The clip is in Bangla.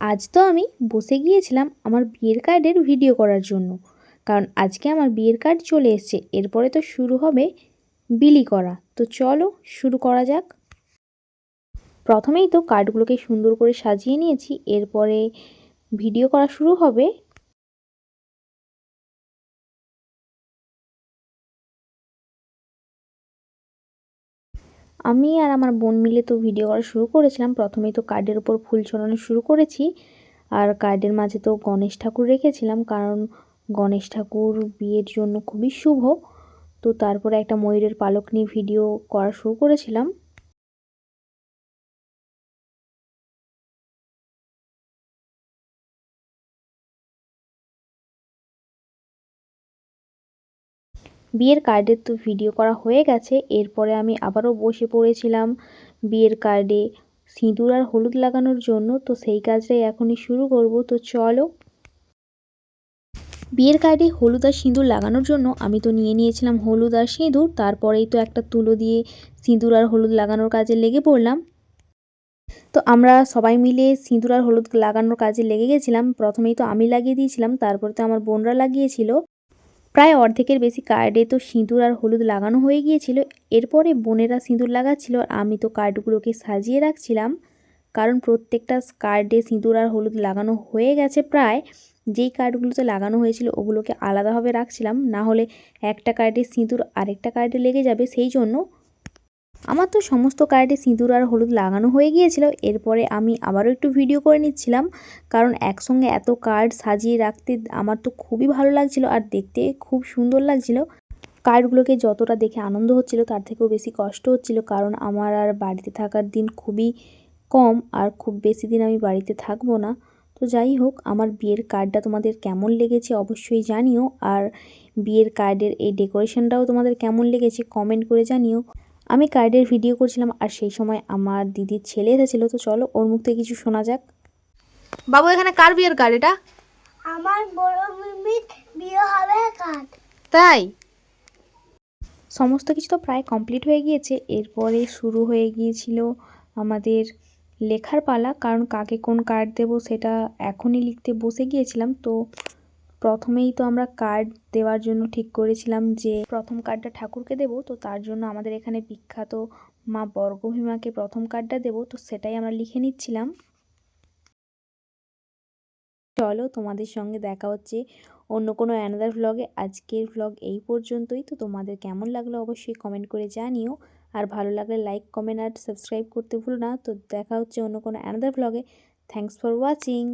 আজ তো আমি বসে গিয়েছিলাম আমার বিয়ের কার্ডের ভিডিও করার জন্য। কারণ আজকে আমার বিয়ের কার্ড চলে এসছে। এরপরে তো শুরু হবে বিলি করা। তো চলো শুরু করা যাক। প্রথমেই তো কার্ডগুলোকে সুন্দর করে সাজিয়ে নিয়েছি। এরপরে ভিডিও করা শুরু হবে আমি আর আমার বোন মিলে তো ভিডিও করা শুরু করেছিলাম। প্রথমেই তো কার্ডের ওপর ফুল ছড়ানো শুরু করেছি। আর কার্ডের মাঝে তো গণেশ ঠাকুর রেখেছিলাম কারণ গণেশ ঠাকুর বিয়ের জন্য খুবই শুভ। তো তারপরে একটা ময়ূরের পালক নিয়ে ভিডিও করা শুরু করেছিলাম। বিয়ের কার্ডের তো ভিডিও করা হয়ে গেছে। এরপরে আমি আবারও বসে পড়েছিলাম বিয়ের কার্ডে সিঁদুর আর হলুদ লাগানোর জন্য তো সেই কাজটাই এখনই শুরু করব। তো চলো। বিয়ের কার্ডে হলুদ আর সিঁদুর লাগানোর জন্য আমি তো নিয়ে নিয়েছিলাম হলুদ আর সিঁদুর। তারপরেই তো একটা তুলো দিয়ে সিঁদুর আর হলুদ লাগানোর কাজে লেগে পড়লাম। তো আমরা সবাই মিলে সিঁদুর আর হলুদ লাগানোর কাজে লেগে গেছিলাম। প্রথমেই তো আমি লাগিয়ে দিয়েছিলাম, তারপরে তো আমার বোনরা লাগিয়েছিল। প্রায় অর্ধেকের বেশি কার্ডে তো সিঁদুর আর হলুদ লাগানো হয়ে গিয়েছিল। এরপরে বোনেরা সিঁদুর লাগাচ্ছিল। আর আমি তো কার্ডগুলোকে সাজিয়ে রাখছিলাম। কারণ প্রত্যেকটা কার্ডে সিঁদুর আর হলুদ লাগানো হয়ে গেছে প্রায়। যেই কার্ডগুলোতে লাগানো হয়েছিল, ওগুলোকে আলাদাভাবে রাখছিলাম। না হলে একটা কার্ডে সিঁদুর আরেকটা কার্ডে লেগে যাবে। সেই জন্য আমার তো সমস্ত কার্ডে সিঁদুর আর হলুদ লাগানো হয়ে গিয়েছিল, এরপরে আমি আবারও একটু ভিডিও করে নিচ্ছিলাম। কারণ একসঙ্গে এত কার্ড সাজিয়ে রাখতে আমার তো খুবই ভালো লাগছিল আর দেখতে খুব সুন্দর লাগছিল। কার্ডগুলোকে যতটা দেখে আনন্দ হচ্ছিল তার থেকেও বেশি কষ্ট হচ্ছিল, কারণ আমার আর বাড়িতে থাকার দিন খুবই কম আর খুব বেশি দিন আমি বাড়িতে থাকব না। তো যাই হোক, আমার বিয়ের কার্ডটা তোমাদের কেমন লেগেছে অবশ্যই জানিও, আর বিয়ের কার্ডের এই ডেকোরেশনটাও তোমাদের কেমন লেগেছে কমেন্ট করে জানিও। আমি কার্ডের ভিডিও করছিলাম আর সেই সময় আমার দিদির ছেলে এসেছিল তো চলো ওর মুখ থেকে কিছু শোনা যাক। বাবু এখানে কার বিয়ের কার্ড এটা? আমার বড় মিমির বিয়ে হবে কাজ তাই? সমস্ত কিছু তো প্রায় কমপ্লিট হয়ে গিয়েছে। এরপরে শুরু হয়ে গিয়েছিল আমাদের লেখার পালা কারণ কাকে কোন কার্ড দেব সেটা এখনই লিখতে বসে গিয়েছিলাম তো প্রথমেই তো আমরা কার্ড দেওয়ার জন্য ঠিক করেছিলাম যে, প্রথম কার্ডটা ঠাকুরকে দেব, তো তার জন্য আমাদের এখানে বিখ্যাত মা বর্গভীমাকে প্রথম কার্ডটা দেব, তো সেটাই আমরা লিখে নিচ্ছিলাম। চলো তোমাদের সঙ্গে দেখা হচ্ছে অন্য কোনো অ্যানাদার ভ্লগে আজকের ভ্লগ এই পর্যন্তই, তো তোমাদের কেমন লাগল অবশ্যই কমেন্ট করে জানিও। আর ভালো লাগলে লাইক কমেন্ট আর সাবস্ক্রাইব করতে ভুলো না। তো দেখা হচ্ছে অন্য কোনো অ্যানাদার ভ্লগে থ্যাংকস ফর ওয়াচিং